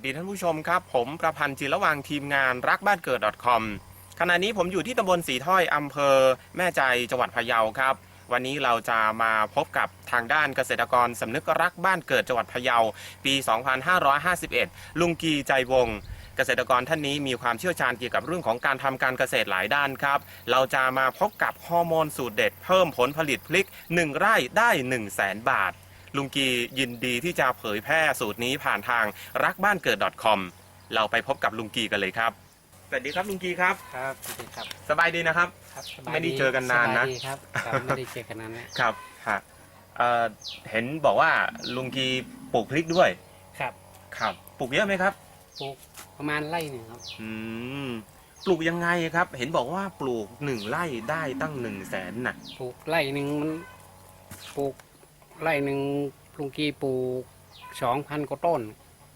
สดีท่านผู้ชมครับ ผมประพันธ์จิรวังทีมงานรักบ้านเกิด .com ขณะนี้ผมอยู่ที่ตำบลสีถ้อยอำเภอ แม่ใจจังหวัดพะเยาครับ วันนี้เราจะมาพบกับทางด้านเกษตรกรสำนึกรักบ้านเกิดจังหวัดพะเยา ปี 2551 ลุงกีใจวงเกษตรกรท่านนี้มีความเชี่ยวชาญเกี่ยวกับเรื่องของการทำการเกษตรหลายด้านครับ เราจะมาพบกับฮอร์โมนสูตรเด็ดเพิ่มผลผลิตพลิก 1 ไร่ได้ 1 0 0 0 0แสนบาท ลุงกียินดีที่จะเผยแพร่สูตรนี้ผ่านทางรักบ้านเกิด .com เราไปพบกับลุงกีกันเลยครับสวัสดีครับลุงกีครับ ครับสวัสดีครับ สบายดีนะครับ ครับสบายไม่ได้เจอกันนานนะ สบยดีครับครับ ไม่ได้เจอกันนานนะครับฮะเอ่อเห็นบอกว่าลุงกีปลูกพริกด้วย ครับครับปลูกเยอะไหมครับ ปลูกประมาณไร่หนึ่งครับ อืมปลูกยังไงครับ เห็นบอกว่าปลูกหนึ่งไร่ได้ตั้งหนึ่งแสนน่ะ ปลูกไร่หนึ่งมัน ปลูก ไร่หนึ่งลุงกีปลูกสองพันกว่าต้น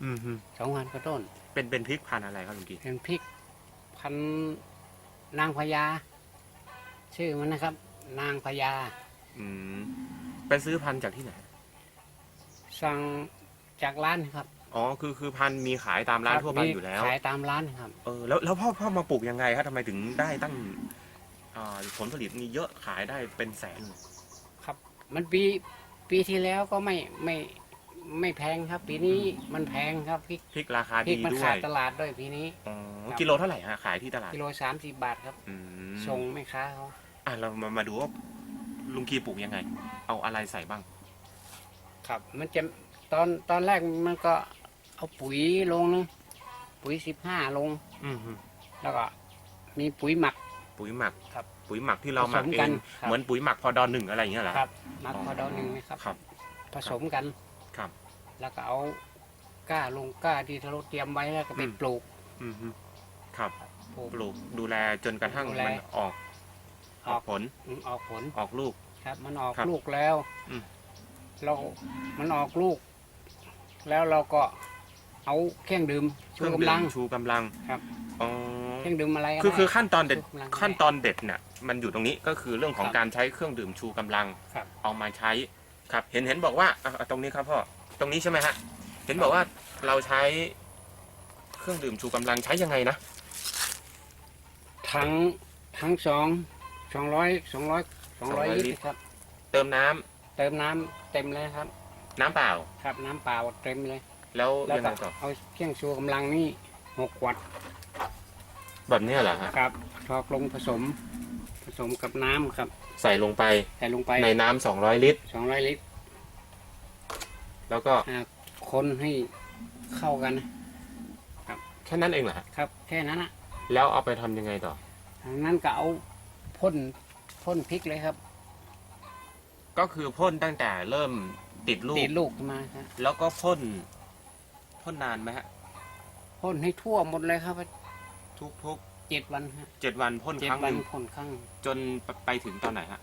อืมฮึสองพันกว่าต้น เป็นเป็นพริกพันธุ์อะไรครับลุงกีเป็นพริกพันธุ์นางพญาชื่อมันนะครับ นางพญาอืมไปซื้อพันธุ์จากที่ไหน สั่งจากร้านครับอ๋อ คือคือพันธุ์มีขายตามร้านทั่วไปมีอยู่แล้ว ขายตามร้านครับ เออ แล้วแล้วพ่อพ่อมาปลูกยังไงครับทำไมถึงได้ตั้งอ่าผลผลิตมีเยอะขายได้เป็นแสน ครับ มันปี ปีที่แล้วก็ไม่ไม่ไม่แพงครับ ปีนี้มันแพงครับพริกพริกราคาพริดีกมันด้วขาดยตลาดด้วยปีนี้ อ๋อครับ กิโลเท่าไหร่ฮะขายที่ตลาดกิโลสามสิบบาทครับอืมส่งแม่ค้าเขาอะเรามามาดูว่าลุงกีปลูกยังไง เอาอะไรใส่บ้าง ครับ มันจะตอนตอนแรกมันก็เอาปุ๋ยลงนะปุ๋ยสิบห้าลง อืมฮึแล้วก็มีปุ๋ยหมัก ปุ๋ยหมัก ครับปุ๋ยหมักที่เราหมักผสมเอกันงครับ เหมือนปุ๋ยหมักพอดอหนึ่งอะไรอย่างเงี้ยเหรอครับหมักพอดอหนึ่งนะครับ ครับ ผสมกัน ครับ แล้วก็เอาก้าลงก้าที่เราเตรียมไว้แล้วก็ไปอืม ปลูกอืมฮึครับปลูก ปลูกดูแลจนกระทั่งดูแลมันออกออกผลอืมออกผลออกลูก ครับ มันออกครับลูกแล้วอืม เรา มันออกลูก แล้วเราก็เอาเครื่องดื่มเคชูรื่องกำดื่ลัมงชูกำลังครับ อ๋อ เครื่องดื่มอะไรก็คือได้คือขั้นตอนเด็ดชูกำลังขั้นตอนเด็ดเนี่ยมันอยู่ตรงนี้ก็คือเรื่องของครับการใช้เครื่องดื่มชูกำลังครับเอามาใช้ครับเห็นเห็นบอกว่าอะอะตรงนี้ครับพ่อตรงนี้ใช่ไหมฮะเห็นบอกว่าเราใช้เครื่องดื่มชูกำลังใช้ยังไงนะทั้งทั้งสองสองร้อยสองร้อยสองร้อย200ลิลิตตรรครับ เติมน้ำเติมน้ำเต็มเลยครับ น้ำเปล่าครับ น้ำเปล่าเต็มเลย แล้วแล้วยังก็ไงต่อเอาเครื่องชูกำลังนี่หกขวด แบบเนี้ยเหรอฮะครับทอกลงผสม ผสมกับน้ำครับใส่ลงไปใส่ลงไปในน้ำสองร้อยลิตร สองร้อยลิตรแล้วก็อ่าคนให้เข้ากันนะแค่นั้นเองเหรอฮะครับ แค่นั้นนะแล้วเอาไปทำยังไงต่อ ทางนั้นก็เอาพ่นพ่นพริกเลยครับก็คือพ่นตั้งแต่เริ่มติดลูตีก ลูกขึ้นมาครับแล้วก็พ่นพ่นนานไหมฮะพ่นให้ทั่วหมดเลยครับ ทุกทุกเจ็ดวันครับเจ็ดวันพ่นเจ็คดรั้งหวันนึ่งพ่นครั้งจนไปไปถึงตอนไหนฮะ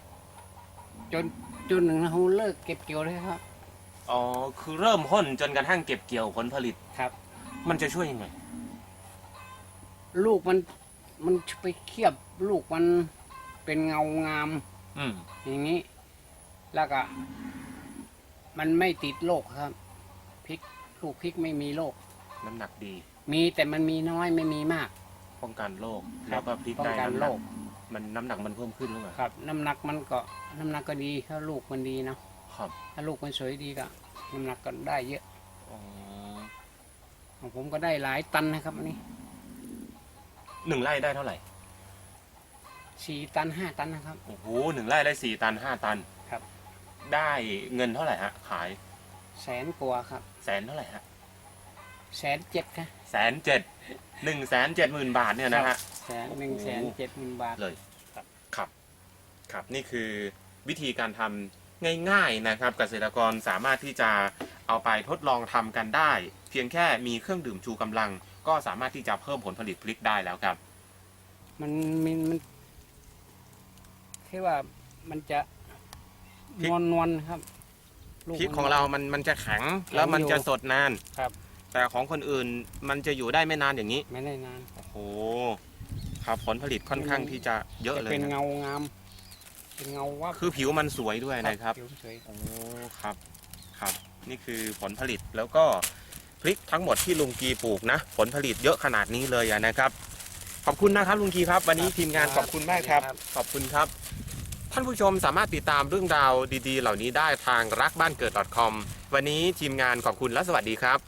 จนจนหนึ่งเราเลิกเก็บเกี่ยวเลยครับ อ๋อคือเริ่มพ่นจนกระทั่งเก็บเกี่ยวผลผลิต ครับ มันจะช่วยยังไงลูกมันมันไปเคียบลูกมันเป็นเงางาม อืมอย่างนี้ แล้วก็ มันไม่ติดโรคครับพริกลูกพริกไม่มีโรคน้ำหนักดี มีแต่มันมีน้อยไม่มีมาก ป้องกันโรคครัแล้บวก็พลิกป้องได้กันน้ำหโรนักค มันน้ำหนักมันเพิ่มขึ้นหรือเปล่าครับ น้ำหนักมันก็น้ำหนักก็ดีถ้าลูกมันดีเนาะครับถ้าลูกมันสวยดีก็น้ำหนักก็ได้เยอะอ๋อของผมก็ได้หลายตันนะครับอันนี้หนึ่งไร่ได้เท่าไหร่สี่ตันห้าตันนะครับ โอ้โหหนึ่งไร่ได้สี่ตันห้าตันครับ ได้เงินเท่าไหร่ฮะขายแสนกว่าครับ แสนเท่าไหร่ฮะ แสนเจ็ดครับแสนเจ็ดหนึ่งแสนเจ็ดหมื่นบาทเนี่ยนะฮะ แสนหนึ่งแสนเจ็ดหมื่นบาท เลยครับครับ ครับนี่คือวิธีการทำง่ายๆนะครับเกษตรกรสามารถที่จะเอาไปทดลองทำกันได้ เพียงแค่มีเครื่องดื่มชูกำลัง ก็สามารถที่จะเพิ่มผลผลิตพลิกได้แล้วครับ มันมันมันคือว่ามันจะพรินก วลนวลๆครับลูกพริกมันของเรามันมันจะแข็งแล้วมันจะสดนาน ครับ แต่ของคนอื่นมันจะอยู่ได้ไม่นานอย่างนี้ ไม่ได้นานโอ้โห ครับผลผลิตค่อนข้างที่จะเยอะจะเลยเป็นนะเงางาม เป็นเงาวับคือผิวมันสวยด้วยนะครับ ผิวสวยโอ้ ครับ ครับ นี่คือผลผลิตแล้วก็พริกทั้งหมดที่ลุงกีปลูกนะ ผลผลิตเยอะขนาดนี้เลยอะนะครับ ขอบคุณนะครับลุงกีครับ วันนี้ทีมงานขอบคุณมากครับ ขอบคุณครับ ท่านผู้ชมสามารถติดตามเรื่องราวดีๆ เหล่านี้ได้ทางรักบ้านเกิด .com วันนี้ทีมงานขอบคุณและสวัสดีครับ